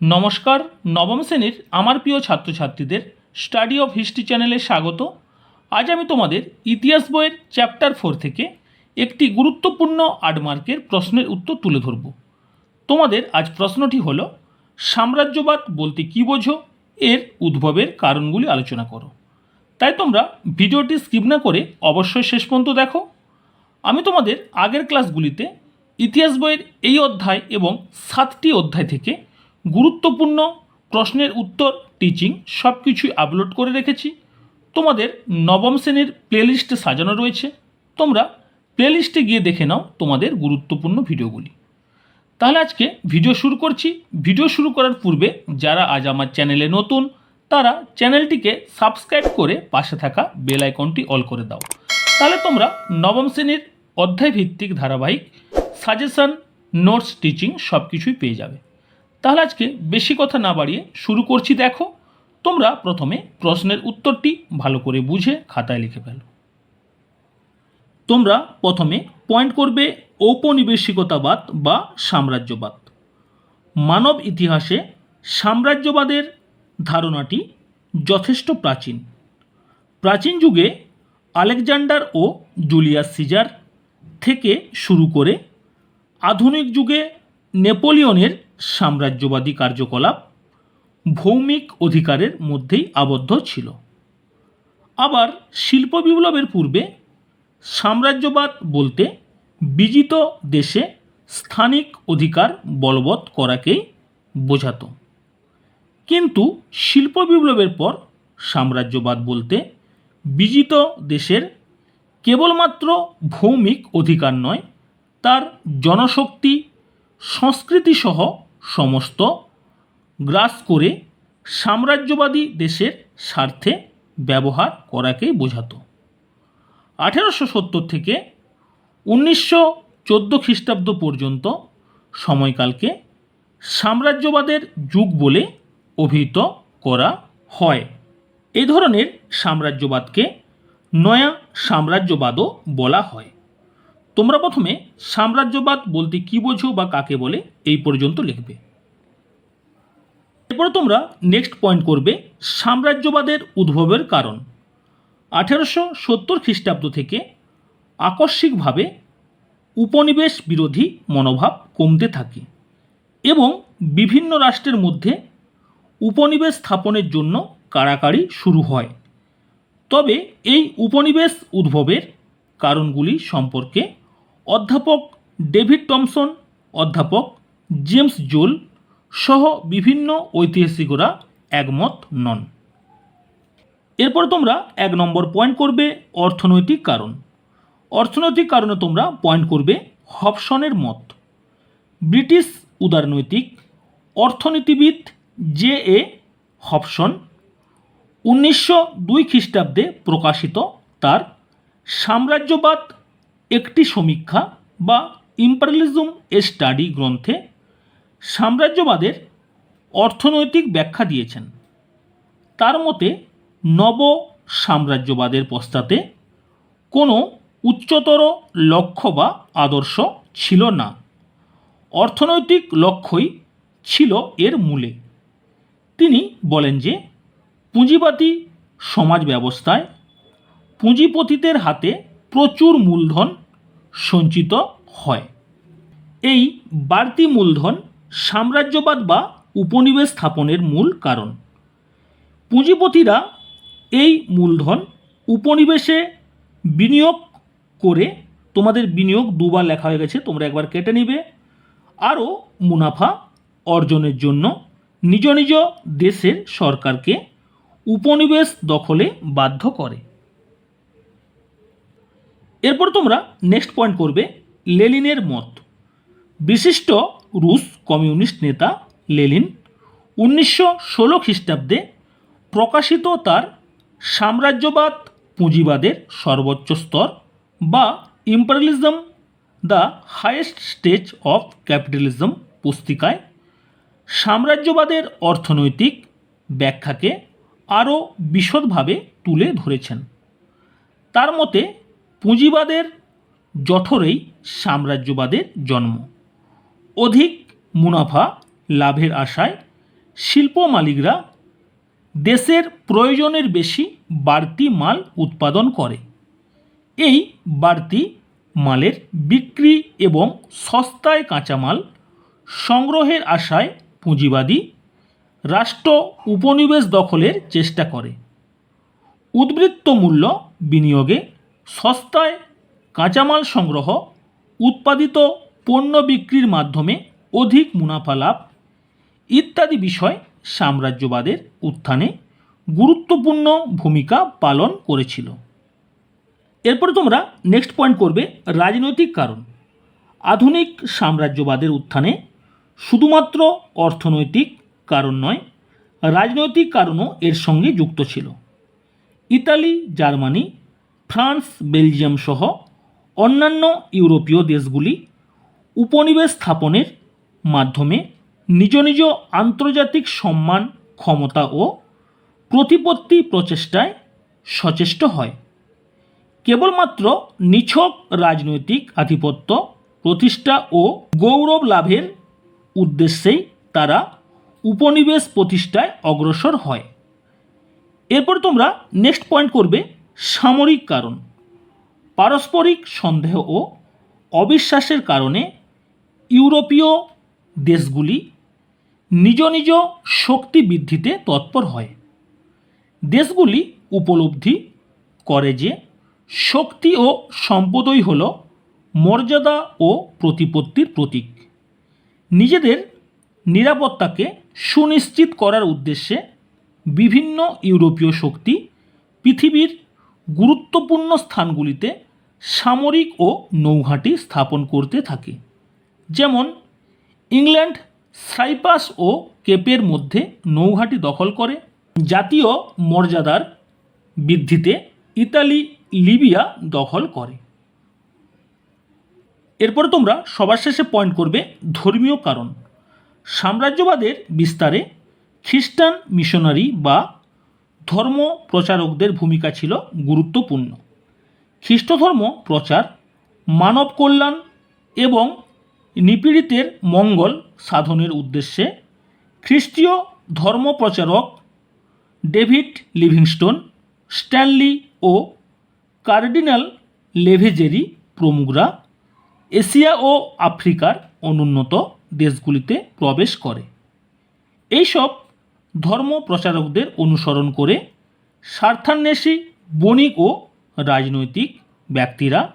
নমস্কার, নবম শ্রেণির আমার প্রিয় ছাত্রছাত্রীদের স্টাডি অফ হিস্ট্রি চ্যানেলে স্বাগত। আজ আমি তোমাদের ইতিহাস বইয়ের চ্যাপ্টার ফোর থেকে একটি গুরুত্বপূর্ণ আটমার্কের প্রশ্নের উত্তর তুলে ধরব। তোমাদের আজ প্রশ্নটি হল, সাম্রাজ্যবাদ বলতে কী বোঝো? এর উদ্ভবের কারণগুলি আলোচনা করো। তাই তোমরা ভিডিওটি স্কিপ না করে অবশ্যই শেষ পর্যন্ত দেখো। আমি তোমাদের আগের ক্লাসগুলিতে ইতিহাস বইয়ের এই অধ্যায় এবং সাতটি অধ্যায় থেকে গুরুত্বপূর্ণ প্রশ্নের উত্তর টিচিং সব কিছুই আপলোড করে রেখেছি। তোমাদের নবম শ্রেণির প্লেলিস্টে সাজানো রয়েছে। তোমরা প্লেলিস্টে গিয়ে দেখে নাও তোমাদের গুরুত্বপূর্ণ ভিডিওগুলি। তাহলে আজকে ভিডিও শুরু করছি। ভিডিও শুরু করার পূর্বে যারা আজ আমার চ্যানেলে নতুন, তারা চ্যানেলটিকে সাবস্ক্রাইব করে পাশে থাকা বেল আইকনটি অল করে দাও। তাহলে তোমরা নবম শ্রেণির অধ্যায় ভিত্তিক ধারাবাহিক সাজেশন নোটস টিচিং সব কিছুই পেয়ে যাবে। তাহলে আজকে বেশি কথা না বাড়িয়ে শুরু করছি দেখো। তোমরা প্রথমে প্রশ্নের উত্তরটি ভালো করে বুঝে খাতায় লিখে ফেলো। তোমরা প্রথমে পয়েন্ট করবে ঔপনিবেশিকতাবাদ বা সাম্রাজ্যবাদ। মানব ইতিহাসে সাম্রাজ্যবাদের ধারণাটি যথেষ্ট প্রাচীন। প্রাচীন যুগে আলেকজান্ডার ও জুলিয়াস সিজার থেকে শুরু করে আধুনিক যুগে নেপোলিয়নের সাম্রাজ্যবাদী কার্যকলাপ ভৌমিক অধিকারের মধ্যেই আবদ্ধ ছিল। আবার শিল্প বিপ্লবের পূর্বে সাম্রাজ্যবাদ বলতে বিজিত দেশে স্থানিক অধিকার বলবৎ করাকেই বোঝাতো। কিন্তু শিল্প বিপ্লবের পর সাম্রাজ্যবাদ বলতে বিজিত দেশের কেবলমাত্র ভৌমিক অধিকার নয়, তার জনশক্তি সংস্কৃতিসহ সমস্ত গ্রাস করে সাম্রাজ্যবাদী দেশের স্বার্থে ব্যবহার করাকেই বোঝাতো। আঠেরোশো সত্তর থেকে উনিশশো চোদ্দ খ্রিস্টাব্দ পর্যন্ত সময়কালকে সাম্রাজ্যবাদের যুগ বলে অভিহিত করা হয়। এই ধরনের সাম্রাজ্যবাদকে নয়া সাম্রাজ্যবাদও বলা হয়। তোমরা প্রথমে সাম্রাজ্যবাদ বলতে কী বোঝো বা কাকে বলে, এই পর্যন্ত লিখবে। এরপরে তোমরা নেক্সট পয়েন্ট করবে, সাম্রাজ্যবাদের উদ্ভবের কারণ। আঠেরোশো সত্তর খ্রিস্টাব্দ থেকে আকস্মিকভাবে উপনিবেশ বিরোধী মনোভাব কমতে থাকে এবং বিভিন্ন রাষ্ট্রের মধ্যে উপনিবেশ স্থাপনের জন্য কাড়াকাড়ি শুরু হয়। তবে এই উপনিবেশ উদ্ভবের কারণগুলি সম্পর্কে অধ্যাপক ডেভিড টমসন, অধ্যাপক জেমস জোল সহ বিভিন্ন ঐতিহাসিকরা একমত নন। এরপর তোমরা এক নম্বর পয়েন্ট করবে অর্থনৈতিক কারণ। অর্থনৈতিক কারণে তোমরা পয়েন্ট করবে হবসনের মত। ব্রিটিশ উদারনৈতিক অর্থনীতিবিদ জে এ হবসন উনিশশো দুই খ্রিস্টাব্দে প্রকাশিত তার সাম্রাজ্যবাদ একটি সমীক্ষা বা ইম্পারিয়ালিজম এ স্টাডি গ্রন্থে সাম্রাজ্যবাদের অর্থনৈতিক ব্যাখ্যা দিয়েছেন। তার মতে নব সাম্রাজ্যবাদের পশ্চাতে কোনো উচ্চতর লক্ষ্য বা আদর্শ ছিল না। অর্থনৈতিক লক্ষ্যই ছিল এর মূলে। তিনি বলেন যে পুঁজিবাদী সমাজ ব্যবস্থায় পুঁজিপতিদের হাতে প্রচুর মূলধন সঞ্চিত হয়। এই বাড়তি মূলধন সাম্রাজ্যবাদ বা উপনিবেশ স্থাপনের মূল কারণ। পুঁজিপতিরা এই মূলধন উপনিবেশে বিনিয়োগ করে, তোমাদের বিনিয়োগ দুবার লেখা হয়ে গেছে, তোমরা একবার কেটে নিবে। আরও মুনাফা অর্জনের জন্য নিজ নিজ দেশের সরকারকে উপনিবেশ দখলে বাধ্য করে। এরপর তোমরা নেক্সট পয়েন্ট করবে লেলিনের মত। বিশিষ্ট রুশ কমিউনিস্ট নেতা লেলিন উনিশশো ষোলো খ্রিস্টাব্দে প্রকাশিত তার সাম্রাজ্যবাদ পুঁজিবাদের সর্বোচ্চ স্তর বা imperialism the highest stage of capitalism পুস্তিকায় সাম্রাজ্যবাদের অর্থনৈতিক ব্যাখ্যাকে আরও বিশদভাবে তুলে ধরেছেন। তার মতে পুঁজিবাদের জঠরেই সাম্রাজ্যবাদের জন্ম। অধিক মুনাফা লাভের আশায় শিল্প মালিকরা দেশের প্রয়োজনের বেশি বাড়তি মাল উৎপাদন করে। এই বাড়তি মালের বিক্রি এবং সস্তায় কাঁচামাল সংগ্রহের আশায় পুঁজিবাদী রাষ্ট্র উপনিবেশ দখলের চেষ্টা করে। উদ্বৃত্ত মূল্য বিনিয়োগে সস্তায় কাঁচামাল সংগ্রহ, উৎপাদিত পণ্য বিক্রির মাধ্যমে অধিক মুনাফা লাভ ইত্যাদি বিষয় সাম্রাজ্যবাদের উত্থানে গুরুত্বপূর্ণ ভূমিকা পালন করেছিল। এরপরে তোমরা নেক্সট পয়েন্ট করবে রাজনৈতিক কারণ। আধুনিক সাম্রাজ্যবাদের উত্থানে শুধুমাত্র অর্থনৈতিক কারণ নয়, রাজনৈতিক কারণও এর সঙ্গে যুক্ত ছিল। ইতালি, জার্মানি ফ্রান্স, বেলজিয়াম সহ অন্যান্য ইউরোপীয় দেশগুলি উপনিবেশ স্থাপনের মাধ্যমে নিজ নিজ আন্তর্জাতিক সম্মান, ক্ষমতা ও প্রতিপত্তি প্রচেষ্টায় সচেষ্ট হয়। কেবলমাত্র নিছক রাজনৈতিক আধিপত্য, প্রতিষ্ঠা ও গৌরব লাভের উদ্দেশ্যেই তারা উপনিবেশ প্রতিষ্ঠায় অগ্রসর হয়। এরপর তোমরা নেক্সট পয়েন্ট করবে সামরিক কারণ, পারস্পরিক সন্দেহ ও অবিশ্বাসের কারণে ইউরোপীয় দেশগুলি নিজ নিজ শক্তি বৃদ্ধিতে তৎপর হয়। দেশগুলি উপলব্ধি করে যে শক্তি ও সম্পদই হল মর্যাদা ও প্রতিপত্তির প্রতীক। নিজেদের নিরাপত্তাকে সুনিশ্চিত করার উদ্দেশ্যে বিভিন্ন ইউরোপীয় শক্তি পৃথিবীর গুরুত্বপূর্ণ স্থানগুলিতে সামরিক ও নৌঘাঁটি স্থাপন করতে থাকে। যেমন, ইংল্যান্ড সাইপাস ও কেপের মধ্যে নৌঘাঁটি দখল করে। জাতীয় মর্যাদার বৃদ্ধিতে ইতালি, লিবিয়া দখল করে। এরপরে তোমরা সবার শেষে পয়েন্ট করবে ধর্মীয় কারণ। সাম্রাজ্যবাদের বিস্তারে খ্রিস্টান মিশনারি বা ধর্ম প্রচারকদের ভূমিকা ছিল গুরুত্বপূর্ণ। খ্রিস্টধর্ম প্রচার, মানব কল্যাণ এবং নিপীড়িতের মঙ্গল সাধনের উদ্দেশ্যে খ্রিস্টীয় ধর্ম প্রচারক ডেভিড লিভিংস্টোন, স্ট্যানলি ও কার্ডিনাল লেভেজেরি প্রমুখরা এশিয়া ও আফ্রিকার অনুন্নত দেশগুলিতে প্রবেশ করে। এইসব ধর্ম প্রচারকদের অনুসরণ করে স্বার্থান্বেষী বণিক ও রাজনৈতিক ব্যক্তিরা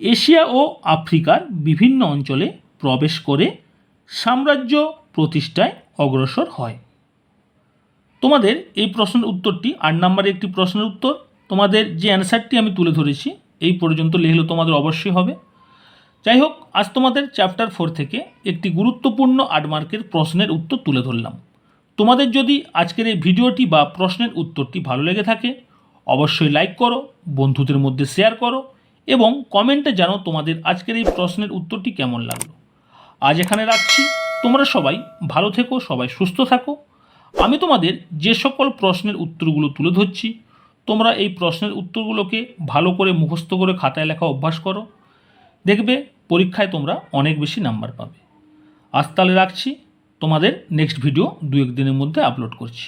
এশিয়া ও আফ্রিকার বিভিন্ন অঞ্চলে প্রবেশ করে সাম্রাজ্য প্রতিষ্ঠায় অগ্রসর হয়। তোমাদের এই প্রশ্নের উত্তরটি আট নম্বরের একটি প্রশ্নের উত্তর। তোমাদের যে অ্যান্সারটি আমি তুলে ধরেছি, এই পর্যন্ত লিখলে তোমাদের অবশ্যই হবে। যাই হোক, আজ তোমাদের চ্যাপ্টার ফোর থেকে একটি গুরুত্বপূর্ণ আট মার্কের প্রশ্নের উত্তর তুলে ধরলাম। তোমাদের যদি আজকের এই ভিডিওটি বা প্রশ্নের উত্তরটি ভালো লেগে থাকে, অবশ্যই লাইক করো, বন্ধুদের মধ্যে শেয়ার করো এবং কমেন্টে জানো তোমাদের আজকের এই প্রশ্নের উত্তরটি কেমন লাগল। আজ এখানে রাখছি। তোমরা সবাই ভালো থেকো, সবাই সুস্থ থাকো। আমি তোমাদের যে সকল প্রশ্নের উত্তরগুলো তুলে ধরছি, তোমরা এই প্রশ্নের উত্তরগুলোকে ভালো করে মুখস্থ করে খাতায় লেখা অভ্যাস করো। দেখবে পরীক্ষায় তোমরা অনেক বেশি নাম্বার পাবে। আজ তাহলে রাখছি। তোমাদের নেক্সট ভিডিও দু এক দিনের মধ্যে আপলোড করছি।